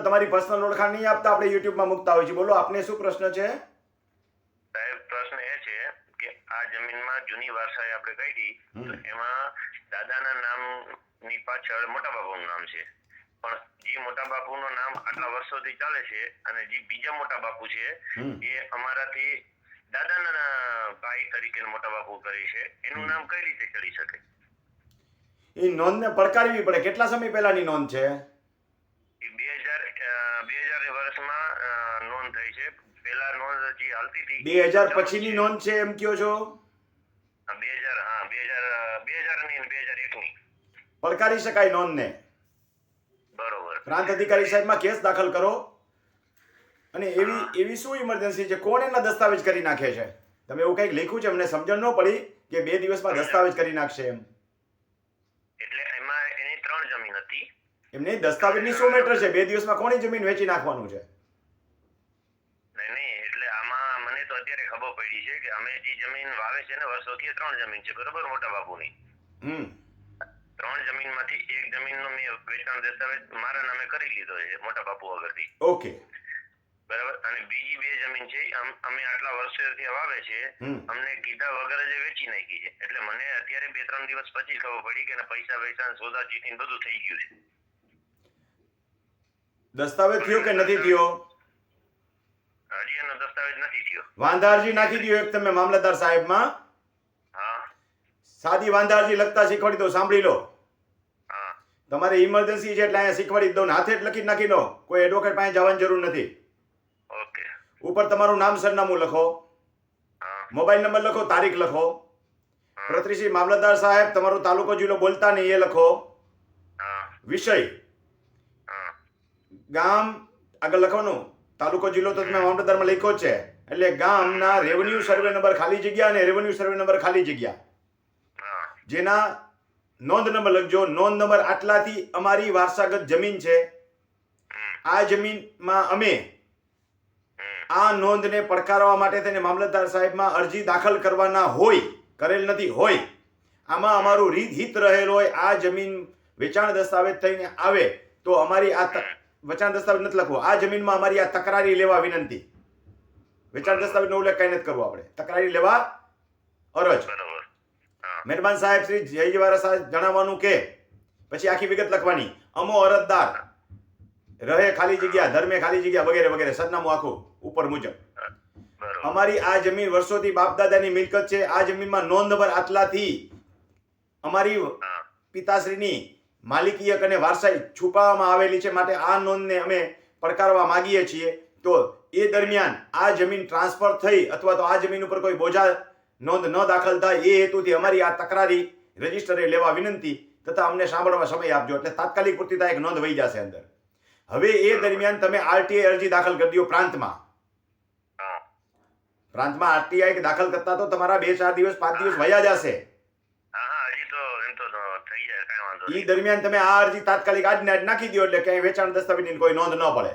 તમારી પર્સનલ ઓળખાણ નહીં આપતા આપણે યુટ્યુબમાં મૂકતા હોય છે બોલો આપને શું પ્રશ્ન છે? સાહેબ પ્રશ્ન એ છે કે આ જમીનમાં જૂની વારસાઈ આપણે કાઢી. તો એમાં દાદાના નામની પાછળ મોટા બાપુનું નામ છે. પણ જે મોટા બાપુનું નામ આટલા વર્ષોથી ચાલે છે અને જે બીજા મોટા બાપુ છે. એ અમારાથી દાદાના ભાઈ તરીકે મોટા બાપુ કરી છે. એનું નામ કઈ રીતે ચડી શકે? એ નોંધને પડકારવી પડે. કેટલા સમય પહેલાની નોંધ છે એ બે હજાર બે હજાર વર્ષમાં અ, નોંધ થઈ છે પેલા નોંધ હાલતી હતી. બે હજાર પછીની નોંધ છે એમ કયો છો? બે હજાર હા બે હજાર બે હજારની બે હજાર એક ની પડકારી શકાય નોંધને. બરોબર. પ્રાંત અધિકારી સાહેબમાં કેસ દાખલ કરો. અને એવી એવી શું ઇમરજન્સી છે? કોણ એના દસ્તાવેજ કરી નાખે છે? તમે એવું કંઈક લખ્યું છે? અમને સમજણ ન પડી કે બે દિવસમાં દસ્તાવેજ કરી નાખશે એમ. એટલે એમાં એની ત્રણ જમીન હતી. એમની દસ્તાવેજની શું મેટર છે? બે દિવસમાં કોની જમીન વેચી નાખવાનું છે નહીં નહીં એટલે આમાં મને તો અત્યારે ખબર પડી છે કે અમે જે જમીન વાવે છે ને વર્ષોથી ત્રણ જમીન છે બરોબર? મોટા બાપુની. ત્રણ જમીનમાંથી એક જમીનનો મેં વેચાણ દસ્તાવેજ મારા નામે કરી લીધો છે મોટા બાપુ વગરથી. ઓકે. બરાબર? અને બીજી બે જમીન છે અમે આટલા વર્ષોથી વાવે છે અમને કીધા વગર જ વેચી નાખી છે. એટલે મને અત્યારે બે ત્રણ દિવસ પછી ખબર પડી કે પૈસા પૈસા સોદા ને બધું થઈ ગયું છે. દસ્તાવેજ થયો કે નથી થયો? હજી એનો દસ્તાવેજ નથી થયો. વાંધારજી નાખી દો એક તમે મામલતદાર સાહેબમાં. હા. સાદી વાંધારજી લખતા શીખવાડી દો સાંભળી લો. હા. તમારે ઇમરજન્સી છે એટલે અહીંયા શીખવાડી દો ને હાથે જ લખી નાખી દો. કોઈ એડવોકેટ પાસે જવાની જરૂર નથી. ઓકે. ઉપર તમારું નામ સરનામું લખો. મોબાઈલ નંબર લખો તારીખ લખો. પ્રતિશ્રી મામલતદાર સાહેબ તમારો તાલુકો જિલ્લો બોલતા નહીં એ લખો. વિષય. ગામ આગળ લખવાનું. તાલુકો જિલ્લો તો તમે મામલતદારમાં લખ્યો છે. એટલે ગામના રેવન્યુ સર્વે નંબર ખાલી જગ્યા અને રેવન્યુ સર્વે નંબર ખાલી જગ્યા. જેના નોંધ નંબર લખજો. નોંધ નંબર આટલાથી અમારી વારસાગત જમીન છે. આ જમીનમાં અમે આ નોંધને પડકારવા માટે તેને મામલતદાર સાહેબમાં અરજી દાખલ કરવાના હોય, કરેલ નથી, હોય, આમાં અમારું રીત હિત રહેલ હોય, આ જમીન વેચાણ દસ્તાવેજ થઈને આવે, તો અમારી આ વેચાણ દસ્તાવેજ નથી લખવો. આ જમીનમાં અમારી આ તકરારી લેવા વિનંતી. વેચાણ દસ્તાવેજનો ઉલ્લેખ કઈ નથી કરવો આપણે. તકરારી લેવા અરજ. મહેરબાન સાહેબ શ્રી જયજીવારા સાહેબ જણાવવાનું કે પછી આખી વિગત લખવાની. અમો અરજદાર. રહે ખાલી જગ્યા ધર્મે ખાલી જગ્યા વગેરે વગેરે. સરનામું આખું ઉપર મુજબ. અમારી આ જમીન વર્ષોથી બાપદાદાની મિલકત છે. આ જમીનમાં નોંધ નંબર આટલાથી અમારી પિતાશ્રીની માલિકીયક અને વારસાઈ છુપાવવામાં આવેલી છે માટે આ નોંધને અમે પડકારવા માગીએ છીએ. તો એ દરમિયાન આ જમીન ટ્રાન્સફર થઈ અથવા તો આ જમીન ઉપર કોઈ બોજા નોંધ ન દાખલ થાય એ હેતુથી અમારી આ તકરારી રજીસ્ટરે લેવા વિનંતી તથા અમને સાંભળવા સમય આપજો. એટલે તાત્કાલિક પૂરતી એક નોંધ વહી જશે અંદર. હવે એ દરમિયાન તમે આરટીઆઈ અરજી દાખલ કરી દો પ્રાંતમાં. પ્રાંતમાં આરટીઆઈ દાખલ કરતા તો તમારા બે ચાર દિવસ પાંચ દિવસ વયા જશે. થઈ જાય કાંઈ વાંધો નહીં. દરમિયાન તમે આ અરજી તાત્કાલિક આજને આજ નાખી દો એટલે ક્યાંય વેચાણ દસ્તાવેજની કોઈ નોંધ ન પડે.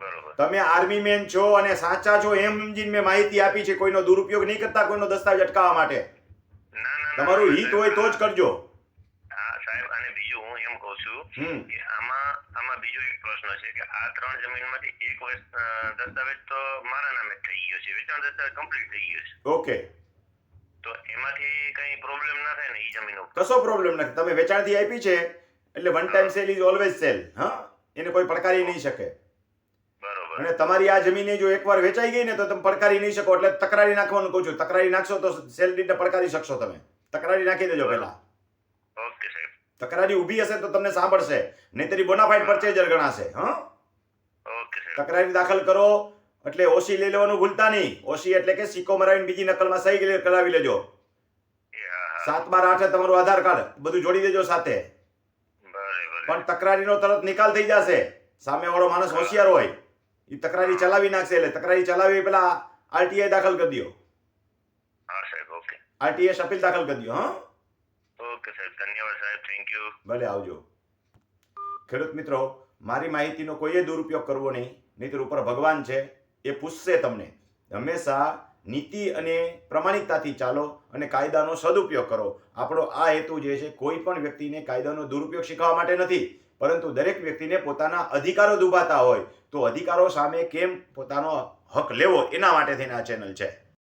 બરોબર. તમે આર્મી મેન છો અને સાચા છો એમ સમજીને મેં માહિતી આપી છે કોઈનો દુરુપયોગ નહીં કરતા કોઈનો દસ્તાવેજ અટકાવવા માટે. ના ના ના. તમારું હિત હોય તો જ કરજો. હા સાહેબ અને બીજું હું એમ કહું છું હમ. કે આમાં આમાં બીજો એક પ્રશ્ન છે કે આ ત્રણ જમીનમાંથી એક વર્ષ અ, દસ્તાવેજ તો મારા નામે જ થઈ ગયો છે. વેચાણ દસ્તાવેજ કમ્પ્લીટ થઈ ગયો છે. ઓકે. તો એમાંથી કઈ પ્રોબ્લેમ ના થાય ને એ જમીન ઉપર કશો પ્રોબ્લેમ નથી. તમે વેચાણથી આપી છે એટલે one time sale is always sale હા? એને કોઈ પડકારી નહીં શકે. બરોબર. અને તમારી આ જમીન જો એકવાર વેચાઈ ગઈ ને તો તમે પડકારી નહીં શકો એટલે તકરારી નાખવાનું કહું છું. તકરારી નાખશો તો સેલ ડીડને પડકારી શકશો તમે. તકરારી નાખી દેજો પહેલા. ઓકે સાહેબ. તકરારી ઊભી હશે તો તમને સાંભળશે. નહીતર બોનાફાઇડ પરચેજર ગણાશે હા? ઓકે સાહેબ. તકરારી દાખલ કરો એટલે ઓસી લઈ લેવાનું ભૂલતા નહીં. ઓસી એટલે કે સિક્કો મરાવીને બીજી નકલમાં સહી કરી- કરાવી લેજો. સાત બાર આઠે તમારું આધાર કાર્ડ બધું જોડી દેજો સાથે. પણ તકરારીનો તરત નિકાલ થઈ જશે. સામેવાળો માણસ હોશિયાર હોય. એ તકરારી ચલાવી નાખશે એટલે તકરારી ચલાવી પેલા આરટીઆઈ દાખલ કરી દો આરટીએસ અપીલ દાખલ કરી દો હા? ઓકે સાહેબ ધન્યવાદ સાહેબ થેન્ક યુ. ભલે આવજો. ખેડૂત મિત્રો મારી માહિતીનો કોઈએ દુરુપયોગ કરવો નહીં. નહીતર ઉપર ભગવાન છે. એ પૂછશે તમને. હંમેશા નીતિ અને પ્રમાણિકતાથી ચાલો અને કાયદાનો સદુપયોગ કરો. આપણો આ હેતુ જે છે, કોઈ પણ વ્યક્તિને કાયદાનો દુરુપયોગ શીખવા માટે નથી, પરંતુ દરેક વ્યક્તિને પોતાના અધિકારો દુભાતા હોય, તો અધિકારો સામે કેમ પોતાનો હક લેવો, એના માટે થઈને આ ચેનલ છે.